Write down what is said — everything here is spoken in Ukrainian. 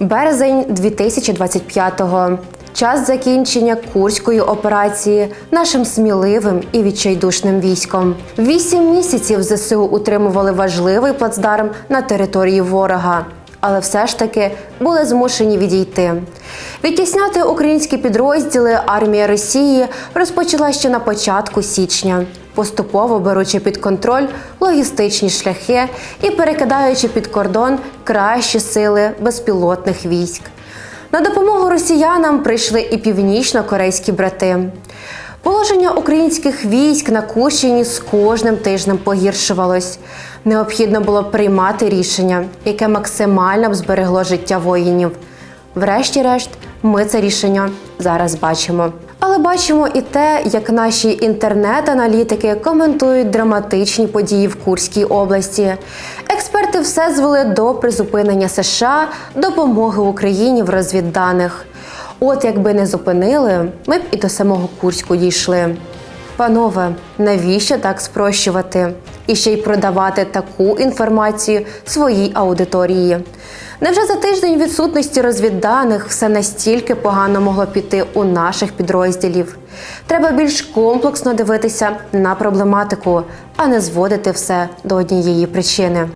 Березень 2025-го. Час закінчення курської операції нашим сміливим і відчайдушним військом. Вісім місяців ЗСУ утримували важливий плацдарм на території ворога, але все ж таки були змушені відійти. Відтісняти українські підрозділи армія Росії розпочала ще на початку січня, поступово беручи під контроль логістичні шляхи і перекидаючи під кордон кращі сили безпілотних військ. На допомогу росіянам прийшли і північно-корейські брати. Положення українських військ на Курщині з кожним тижнем погіршувалось. Необхідно було приймати рішення, яке максимально б зберегло життя воїнів. Врешті-решт, ми це рішення зараз бачимо. Але бачимо і те, як наші інтернет-аналітики коментують драматичні події в Курській області. Експерти все звели до призупинення США допомоги Україні в розвідданих. От якби не зупинили, ми б і до самого Курську дійшли. Панове, навіщо так спрощувати? І ще й продавати таку інформацію своїй аудиторії. Невже за тиждень відсутності розвідданих все настільки погано могло піти у наших підрозділів? Треба більш комплексно дивитися на проблематику, а не зводити все до однієї причини.